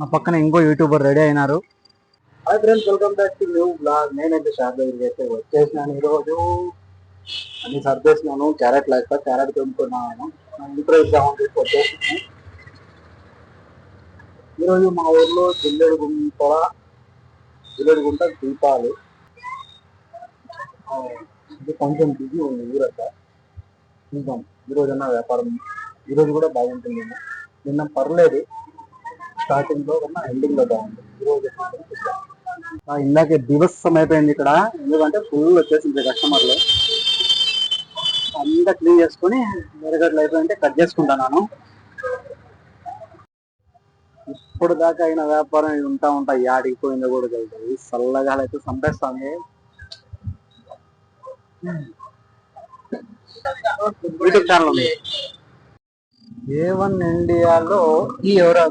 నా పక్కన ఇంకో యూట్యూబర్ రెడీ అయినారు. Hi friends welcome back to new vlog. నేనైతే షాప్ దగ్గరికి అయితే వచ్చేసినాను ఈరోజు. అన్ని సర్దేసినాను క్యారెట్ లేక క్యారెట్ కొనుక్కున్నాను. ఇంట్లో ఇద్దామని చెప్పి ఈరోజు మా ఊర్లో జిల్లెడు గుంట జిల్లెడు గుంట దీపాలు ఇది కొంచెం బిజీ ఉంది ఊరక్క చూద్దాం. ఈరోజు అన్న వ్యాపారం. ఈరోజు కూడా బాగుంటుంది నిన్న పర్లేదు. స్టార్టింగ్లో ఎండింగ్లో బాగుంది. ఈరోజు ఇందాకే దివసం అయిపోయింది ఇక్కడ. ఎందుకంటే ఫుల్ వచ్చేసింది కస్టమర్లు అంతా క్లీన్ చేసుకొని మెరగట్లు అయిపోయింటే కట్ చేసుకుంటాను ఇప్పుడు దాకా అయిన వ్యాపారం ఉంటా ఉంటా యాడికి పోయిందో కూడా తెలుస్తుంది చల్లగా అయితే చంపేస్తుంది. యూట్యూబ్ ఛానల్ ఉంది. ఏ వన్ ఇండియాలో ఈ ఎవరో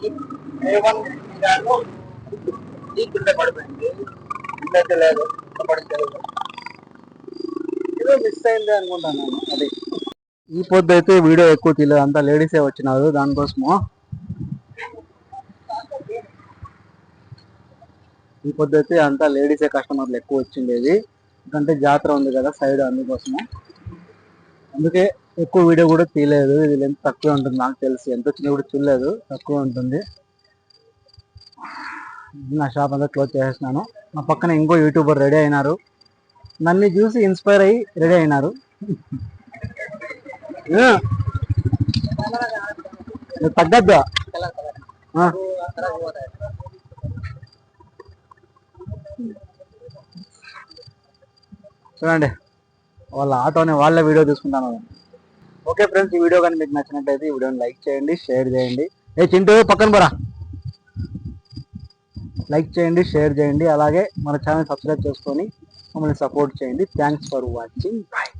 ఈ కింద పడిపోయింది. లేదు పడిపోయింది ఏదో మిస్ అయింది అనుకుంటాను అది. ఈ పొద్దు అయితే వీడియో ఎక్కువ తీయలేదు అంతా లేడీసే వచ్చినారు దానికోసము. ఈ పొద్దు అయితే అంతా లేడీసే కస్టమర్లు ఎక్కువ వచ్చిండేది. ఎందుకంటే జాతర ఉంది కదా సైడ్ అందుకోసము. అందుకే ఎక్కువ వీడియో కూడా తీయలేదు. ఇది లెంత్ తక్కువ ఉంటుంది నాకు తెలిసి. ఎంత వచ్చినా కూడా చూడలేదు. తక్కువ ఉంటుంది. నా షాప్ అంతా క్లోజ్ చేసేసినాను నా పక్కన ఇంకో యూట్యూబర్ రెడీ అయినారు. నన్ను చూసి ఇన్స్పైర్ అయ్యి రెడీ అయినారు. ఆ. చూడండి. వాళ్ళ ఆటోని వాళ్ళ వీడియో తీసుకుంటాను. ఓకే ఫ్రెండ్స్ ఈ వీడియో కానీ మీకు నచ్చినట్లయితే ఈ వీడియోని లైక్ చేయండి షేర్ చేయండి. ఏ చింటూ పక్కన పోరా. లైక్ చేయండి షేర్ చేయండి అలాగే మన ఛానల్ సబ్స్క్రైబ్ చేసుకొని మమ్మల్ని సపోర్ట్ చేయండి. Thanks for watching. బాయ్